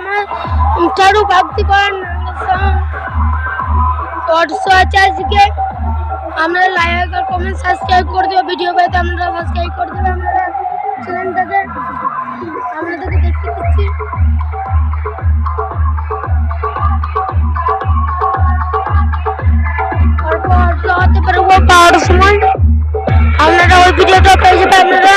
আমার করেন আটশো আছে। আজকে আমরা লাইক আর কমেন্ট সাবস্ক্রাইব করে দেবো ভিডিও পেতে আপনারা সাবস্ক্রাইব করে দেবে আপনারা চ্যানেলটাকে আপনাদেরকে দেখতে দিচ্ছি। পাওয়ার সময়। আপনারা ওই ভিডিওটা পেয়ে যাবেন, আপনারা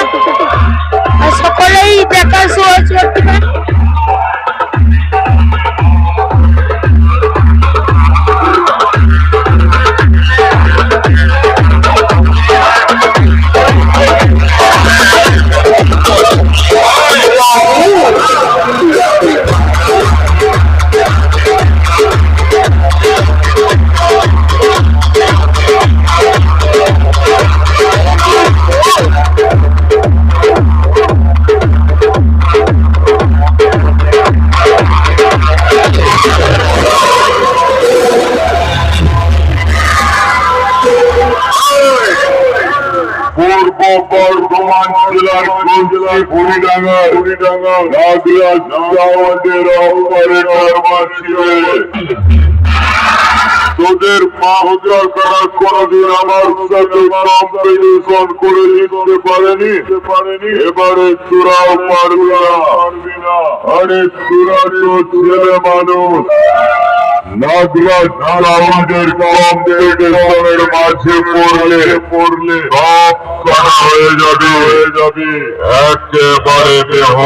তোদের পাহজা করা কোনদিন আমার সাথে কম্পিটিশন করে জিততে পারেনি? এবারে তোরাও পারবি না। আরে তোরা তো ছেলে মানুষ। আমাদের কম্পিটিশনের মাঝে পড়লে পড়লে সব করা হয়ে যাবে। হয়ে যাবে। একেবারে দেহ